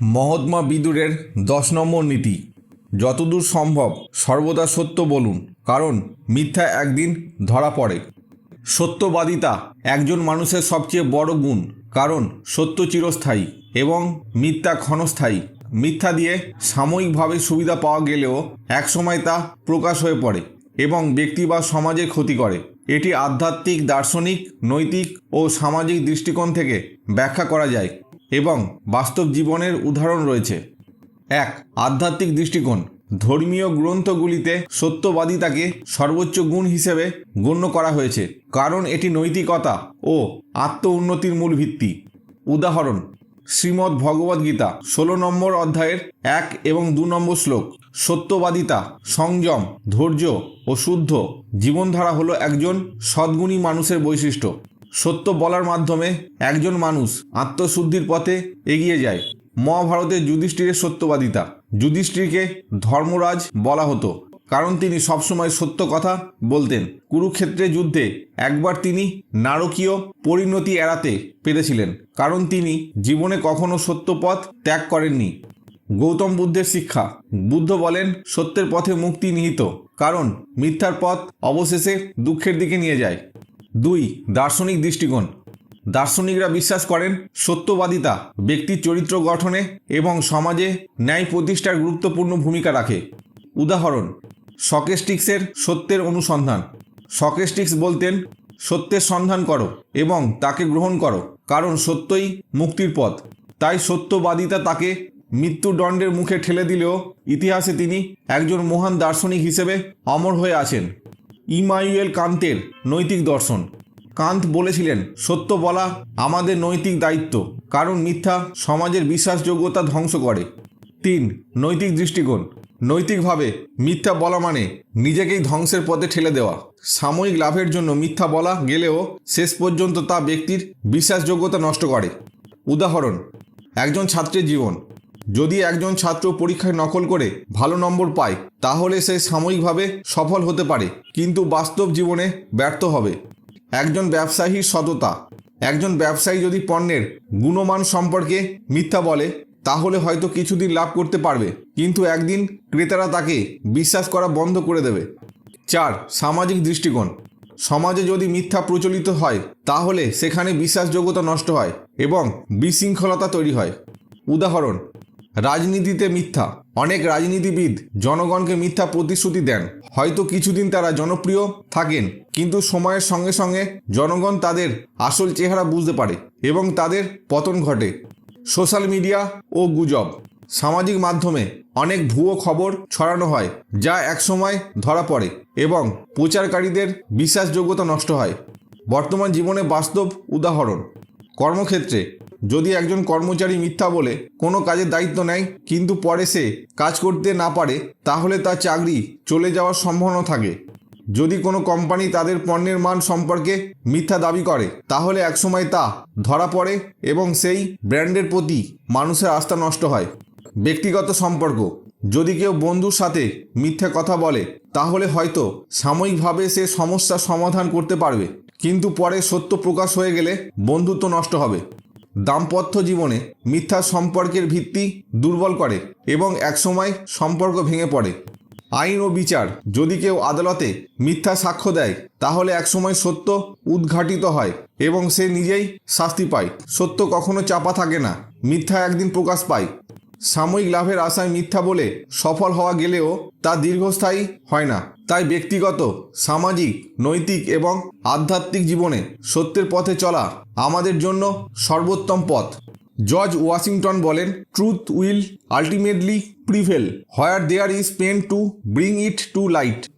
মহাত্মা বিদুরের দশ নম্বর নীতি। যতদূর সম্ভব সর্বদা সত্য বলুন, কারণ মিথ্যা একদিন ধরা পড়ে। সত্যবাদিতা একজন মানুষের সবচেয়ে বড় গুণ, কারণ সত্য চিরস্থায়ী এবং মিথ্যা ক্ষণস্থায়ী। মিথ্যা দিয়ে সাময়িকভাবে সুবিধা পাওয়া গেলেও একসময় তা প্রকাশ হয়ে পড়ে এবং ব্যক্তি বা সমাজের ক্ষতি করে। এটি আধ্যাত্মিক, দার্শনিক, নৈতিক ও সামাজিক দৃষ্টিকোণ থেকে ব্যাখ্যা করা যায়। এবং বাস্তব জীবনের উদাহরণ রয়েছে। এক, আধ্যাত্মিক দৃষ্টিকোণ। ধর্মীয় গ্রন্থগুলিতে সত্যবাদিতাকে সর্বোচ্চ গুণ হিসেবে গণ্য করা হয়েছে, কারণ এটি নৈতিকতা ও আত্ম উন্নতির মূল ভিত্তি। উদাহরণ, শ্রীমদ্ ভগবদ্গীতা ষোলো নম্বর অধ্যায়ের এক এবং দু নম্বর শ্লোক। সত্যবাদিতা, সংযম, ধৈর্য ও শুদ্ধ জীবনধারা হলো একজন সদ্গুণী মানুষের বৈশিষ্ট্য। সত্য বলার মাধ্যমে একজন মানুষ আত্মশুদ্ধির পথে এগিয়ে যায়। মহাভারতের যুধিষ্ঠিরের সত্যবাদিতা। যুধিষ্ঠিরকে ধর্মরাজ বলা হতো, কারণ তিনি সবসময় সত্য কথা বলতেন। কুরুক্ষেত্রের যুদ্ধে একবার তিনি নারকীয় পরিণতি এড়াতে পেরেছিলেন, কারণ তিনি জীবনে কখনো সত্য পথ ত্যাগ করেননি। গৌতম বুদ্ধের শিক্ষা, বুদ্ধ বলেন, সত্যের পথে মুক্তি নিহিত, কারণ মিথ্যার পথ অবশেষে দুঃখের দিকে নিয়ে যায়। দুই, দার্শনিক দৃষ্টিকোণ। দার্শনিকরা বিশ্বাস করেন, সত্যবাদিতা ব্যক্তির চরিত্র গঠনে এবং সমাজে ন্যায় প্রতিষ্ঠার গুরুত্বপূর্ণ ভূমিকা রাখে। উদাহরণ, সকেস্টিক্সের সত্যের অনুসন্ধান। সকেস্টিক্স বলতেন, সত্যের সন্ধান করো এবং তাকে গ্রহণ করো, কারণ সত্যই মুক্তির পথ। তাই সত্যবাদিতা তাকে মৃত্যুদণ্ডের মুখে ঠেলে দিলেও ইতিহাসে তিনি একজন মহান দার্শনিক হিসেবে অমর হয়ে আছেন। ইমানুয়েল কান্তের নৈতিক দর্শন। কান্ত বলেছিলেন, সত্য বলা আমাদের নৈতিক দায়িত্ব, কারণ মিথ্যা সমাজের বিশ্বাসযোগ্যতা ধ্বংস করে। তিন, নৈতিক দৃষ্টিকোণ। নৈতিকভাবে মিথ্যা বলা মানে নিজেকেই ধ্বংসের পথে ঠেলে দেওয়া। সাময়িক লাভের জন্য মিথ্যা বলা গেলেও শেষ পর্যন্ত তা ব্যক্তির বিশ্বাসযোগ্যতা নষ্ট করে। উদাহরণ, একজন ছাত্রের জীবন। যদি একজন ছাত্র পরীক্ষায় নকল করে ভালো নম্বর পায়, তাহলে সে সাময়িকভাবে সফল হতে পারে, কিন্তু বাস্তব জীবনে ব্যর্থ হবে। একজন ব্যবসায়ীর সততা। একজন ব্যবসায়ী যদি পণ্যের গুণমান সম্পর্কে মিথ্যা বলে, তাহলে হয়তো কিছুদিন লাভ করতে পারবে, কিন্তু একদিন ক্রেতারা তাকে বিশ্বাস করা বন্ধ করে দেবে। চার, সামাজিক দৃষ্টিকোণ। সমাজে যদি মিথ্যা প্রচলিত হয়, তাহলে সেখানে বিশ্বাসযোগ্যতা নষ্ট হয় এবং বিশৃঙ্খলতা তৈরি হয়। উদাহরণ রাজনীতিতে মিথ্যা। অনেক রাজনীতিবিদ জনগণকে মিথ্যা প্রতিশ্রুতি দেন। হয়তো কিছুদিন তারা জনপ্রিয় থাকেন, কিন্তু সময়ের সঙ্গে সঙ্গে জনগণ তাদের আসল চেহারা বুঝতে পারে এবং তাদের পতন ঘটে। সোশ্যাল মিডিয়া ও গুজব। সামাজিক মাধ্যমে অনেক ভুয়ো খবর ছড়ানো হয়, যা একসময় ধরা পড়ে এবং প্রচারকারীদের বিশ্বাসযোগ্যতা নষ্ট হয়। বর্তমান জীবনে বাস্তব উদাহরণ। কর্মক্ষেত্রে যদি একজন কর্মচারী মিথ্যা বলে, কোনো কাজের দায়িত্ব নেয়, কিন্তু পরে সে কাজ করতে না পারে, তাহলে তার চাকরি চলে যাওয়ার সম্ভাবনা থাকে। যদি কোনো কোম্পানি তাদের পণ্যের মান সম্পর্কে মিথ্যা দাবি করে, তাহলে একসময় তা ধরা পড়ে এবং সেই ব্র্যান্ডের প্রতি মানুষের আস্থা নষ্ট হয়। ব্যক্তিগত সম্পর্ক, যদি কেউ বন্ধুর সাথে মিথ্যা কথা বলে, তাহলে হয়তো সাময়িকভাবে সে সমস্যার সমাধান করতে পারবে, কিন্তু পরে সত্য প্রকাশ হয়ে গেলে বন্ধুত্ব নষ্ট হবে। দাম্পত্য জীবনে মিথ্যা সম্পর্কের ভিত্তি দুর্বল করে এবং একসময় সম্পর্ক ভেঙে পড়ে। আইন ও বিচার যদি কেউ আদালতে মিথ্যা সাক্ষ্য দেয়, তাহলে একসময় সত্য উদ্ঘাটিত হয় এবং সে নিজেই শাস্তি পায়। সত্য কখনো চাপা থাকে না। মিথ্যা একদিন প্রকাশ পায়। সাময়িক লাভের আশায় মিথ্যা বলে সফল হওয়া গেলেও তা দীর্ঘস্থায়ী হয় না। তাই ব্যক্তিগত, সামাজিক, নৈতিক এবং আধ্যাত্মিক জীবনে সত্যের পথে চলা আমাদের জন্য সর্বোত্তম পথ। জর্জ ওয়াশিংটন বলেন, truth will ultimately prevail. Where there is pain to bring it to light.